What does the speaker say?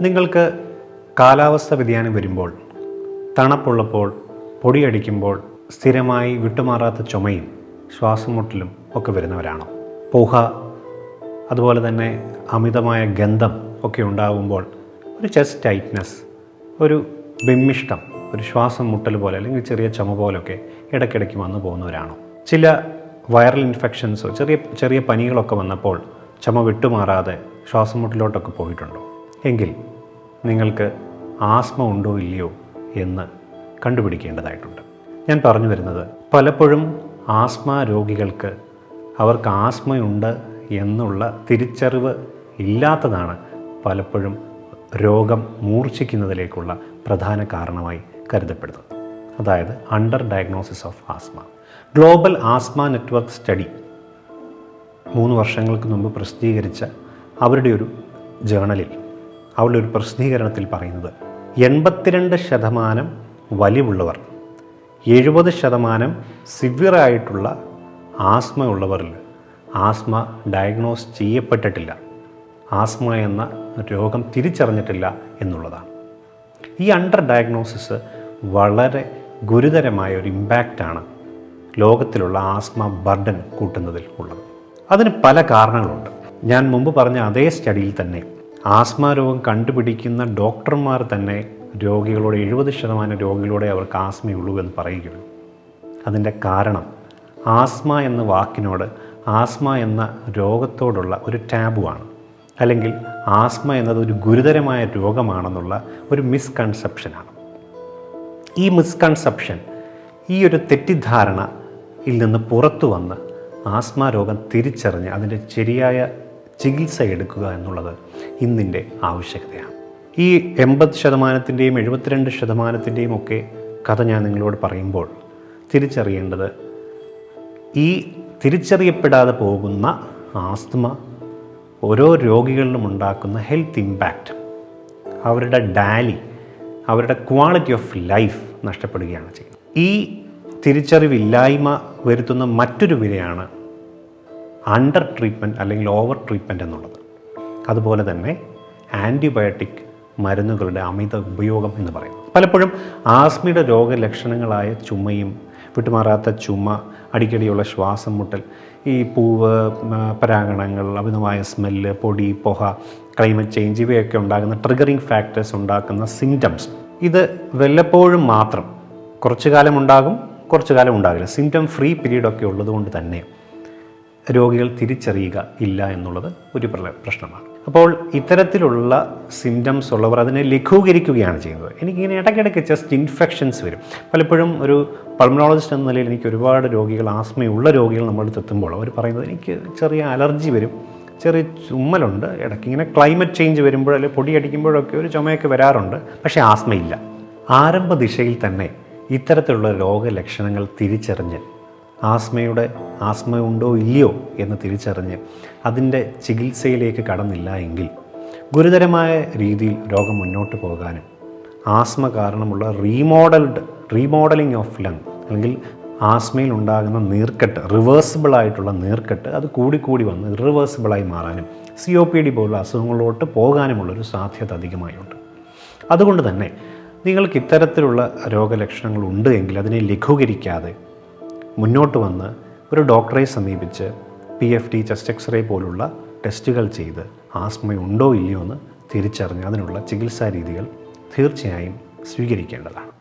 നിങ്ങൾക്ക് കാലാവസ്ഥ വ്യതിയാനം വരുമ്പോൾ തണുപ്പുള്ളപ്പോൾ പൊടിയടിക്കുമ്പോൾ സ്ഥിരമായി വിട്ടുമാറാത്ത ചുമയും ശ്വാസം മുട്ടലും ഒക്കെ വരുന്നവരാണോ? പുഹ അതുപോലെ തന്നെ അമിതമായ ഗന്ധം ഒക്കെ ഉണ്ടാകുമ്പോൾ ഒരു ചെസ്റ്റ് ടൈറ്റ്നെസ് ഒരു ബിമ്മിഷ്ടം ഒരു ശ്വാസം മുട്ടൽ പോലെ അല്ലെങ്കിൽ ചെറിയ ചുമ പോലൊക്കെ ഇടയ്ക്കിടയ്ക്ക് വന്നു പോകുന്നവരാണോ? ചില വൈറൽ ഇൻഫെക്ഷൻസോ ചെറിയ ചെറിയ പനികളൊക്കെ വന്നപ്പോൾ ചുമ വിട്ടുമാറാതെ ശ്വാസം മുട്ടലോട്ടൊക്കെ പോയിട്ടുണ്ടോ? എങ്കിൽ നിങ്ങൾക്ക് ആസ്മ ഉണ്ടോ ഇല്ലയോ എന്ന് കണ്ടുപിടിക്കേണ്ടതായിട്ടുണ്ട്. ഞാൻ പറഞ്ഞു വരുന്നത് പലപ്പോഴും ആസ്മ രോഗികൾക്ക് അവർക്ക് ആസ്മയുണ്ട് എന്നുള്ള തിരിച്ചറിവ് ഇല്ലാത്തതാണ് പലപ്പോഴും രോഗം മൂർച്ഛിക്കുന്നതിലേക്കുള്ള പ്രധാന കാരണമായി കരുതപ്പെടുന്നത്. അതായത് under diagnosis of asthma. Global asthma network study മൂന്ന് വർഷങ്ങൾക്ക് മുമ്പ് പ്രസിദ്ധീകരിച്ച അവരുടെ ഒരു ജേണലിൽ അവരുടെ ഒരു പ്രസിദ്ധീകരണത്തിൽ പറയുന്നത്. എൺപത്തിരണ്ട് ശതമാനം വലിവുള്ളവർ എഴുപത് ശതമാനം സിവിയറായിട്ടുള്ള ആസ്മ ഉള്ളവരിൽ ആസ്മ ഡയഗ്നോസ് ചെയ്യപ്പെട്ടിട്ടില്ല. ആസ്മ എന്ന രോഗം തിരിച്ചറിഞ്ഞിട്ടില്ല എന്നുള്ളതാണ്. ഈ അണ്ടർ ഡയഗ്നോസിസ് വളരെ ഗുരുതരമായ ഒരു ഇമ്പാക്റ്റാണ് ലോകത്തിലുള്ള ആസ്മ ബർഡൻ കൂട്ടുന്നതിൽ ഉള്ളത്. അതിന് പല കാരണങ്ങളുണ്ട്. ഞാൻ മുമ്പ് പറഞ്ഞ അതേ സ്റ്റഡിയിൽ തന്നെ ആസ്മ രോഗം കണ്ടുപിടിക്കുന്ന ഡോക്ടർമാർ തന്നെ രോഗികളോട് എഴുപത് ശതമാനം രോഗികളോടെ അവർക്ക് ആസ്മയുള്ളൂ എന്ന് പറയുകയുള്ളൂ. അതിന്റെ കാരണം ആസ്മ എന്ന വാക്കിനോട് ആസ്മ എന്ന രോഗത്തോടുള്ള ഒരു ടാബുവാണ് അല്ലെങ്കിൽ ആസ്മ എന്നത് ഒരു ഗുരുതരമായ രോഗമാണെന്നുള്ള ഒരു മിസ്കൺസെപ്ഷനാണ് ഈ മിസ്കൺസെപ്ഷൻ ഈ ഒരു തെറ്റിദ്ധാരണയിൽ നിന്ന് പുറത്തു വന്ന് ആസ്മ രോഗം തിരിച്ചറിഞ്ഞ് അതിന്റെ ശരിയായ ചികിത്സ എടുക്കുക എന്നുള്ളത് ഇന്നിന്റെ ആവശ്യകതയാണ്. ഈ എൺപത് ശതമാനത്തിന്റെയും എഴുപത്തിരണ്ട് ശതമാനത്തിന്റെയും ഒക്കെ കഥ ഞാൻ നിങ്ങളോട് പറയുമ്പോൾ തിരിച്ചറിയേണ്ടത് ഈ തിരിച്ചറിയപ്പെടാതെ പോകുന്ന ആസ്തമ ഓരോ രോഗികളിലും ഉണ്ടാക്കുന്ന ഹെൽത്ത് ഇമ്പാക്റ്റ് അവരുടെ ഡാലി അവരുടെ ക്വാളിറ്റി ഓഫ് ലൈഫ് നഷ്ടപ്പെടുകയാണ് ചെയ്യുന്നത്. ഈ തിരിച്ചറിവില്ലായ്മ വരുത്തുന്ന മറ്റൊരു വിലയാണ് അണ്ടർ ട്രീറ്റ്മെന്റ് അല്ലെങ്കിൽ ഓവർ ട്രീറ്റ്മെന്റ് എന്നുള്ളത്. അതുപോലെ തന്നെ ആന്റിബയോട്ടിക് മരുന്നുകളുടെ അമിത ഉപയോഗം എന്ന് പറയും പലപ്പോഴും ആസ്മയുടെ രോഗലക്ഷണങ്ങളായ ചുമയും വിട്ടുമാറാത്ത ചുമ അടിക്കടിയുള്ള ശ്വാസം മുട്ടൽ ഈ പൂവ് പരാഗണങ്ങൾ അമിതമായ സ്മെല്ല് പൊടി പൊഹ ക്ലൈമറ്റ് ചേഞ്ച് ഇവയൊക്കെ ഉണ്ടാകുന്ന ട്രിഗറിങ് ഫാക്ടേഴ്സ് ഉണ്ടാക്കുന്ന സിംറ്റംസ് ഇത് വല്ലപ്പോഴും മാത്രം കുറച്ചു കാലം ഉണ്ടാകും കുറച്ചു കാലം ഉണ്ടാകില്ല. സിംറ്റം ഫ്രീ പീരീഡൊക്കെ ഉള്ളതുകൊണ്ട് തന്നെ രോഗികൾ തിരിച്ചറിയുക ഇല്ല എന്നുള്ളത് ഒരു പ്ര- പ്രശ്നമാണ്. അപ്പോൾ ഇത്തരത്തിലുള്ള സിംറ്റംസ് ഉള്ളവർ അതിനെ ലഘൂകരിക്കുകയാണ് ചെയ്യുന്നത്. എനിക്കിങ്ങനെ ഇടയ്ക്കിടയ്ക്ക് ജസ്റ്റ് ഇൻഫെക്ഷൻസ് വരും. പലപ്പോഴും ഒരു പൾമണോളജിസ്റ്റ് എന്ന നിലയിൽ എനിക്ക് ഒരുപാട് രോഗികൾ ആസ്മയുള്ള രോഗികൾ നമ്മൾ എത്തുമ്പോൾ അവർ പറയുന്നത് എനിക്ക് ചെറിയ അലർജി വരും. ചെറിയ ചുമ്മലുണ്ട് ഇടയ്ക്ക് ഇങ്ങനെ ക്ലൈമറ്റ് ചേഞ്ച് വരുമ്പോൾ അല്ലെങ്കിൽ പൊടി അടിക്കുമ്പോഴൊക്കെ ഒരു ചുമയൊക്കെ വരാറുണ്ട്. പക്ഷേ ആസ്മയില്ല. ആരംഭ ദിശയിൽ തന്നെ ഇത്തരത്തിലുള്ള രോഗലക്ഷണങ്ങൾ തിരിച്ചറിഞ്ഞ് ആസ്മയുടെ ആസ്മ ഉണ്ടോ ഇല്ലയോ എന്ന് തിരിച്ചറിഞ്ഞ് അതിന്റെ ചികിത്സയിലേക്ക് കടന്നില്ല എങ്കിൽ ഗുരുതരമായ രീതിയിൽ രോഗം മുന്നോട്ട് പോകാനും ആസ്മ കാരണമുള്ള റീമോഡൽഡ് റീമോഡലിംഗ് ഓഫ് ലങ് അല്ലെങ്കിൽ ആസ്മയിൽ ഉണ്ടാകുന്ന നീർക്കെട്ട് റിവേഴ്സിബിൾ ആയിട്ടുള്ള നീർക്കെട്ട് അത് കൂടിക്കൂടി വന്ന് ഇറിവേഴ്സിബിളായി മാറാനും സി ഒ പി ഡി പോലുള്ള അസുഖങ്ങളിലോട്ട് പോകാനുമുള്ളൊരു സാധ്യത അധികമായുണ്ട്. അതുകൊണ്ട് തന്നെ നിങ്ങൾക്ക് ഇത്തരത്തിലുള്ള രോഗലക്ഷണങ്ങൾ ഉണ്ട് എങ്കിൽ അതിനെ ലഘൂകരിക്കാതെ മുന്നോട്ട് വന്ന് ഒരു ഡോക്ടറെ സമീപിച്ച് P F T chest X-ray പോലുള്ള ടെസ്റ്റുകൾ ചെയ്ത് ആസ്മയുണ്ടോ ഇല്ലയോ എന്ന് തിരിച്ചറിഞ്ഞ് അതിനുള്ള ചികിത്സാ രീതികൾ തീർച്ചയായും സ്വീകരിക്കേണ്ടതാണ്.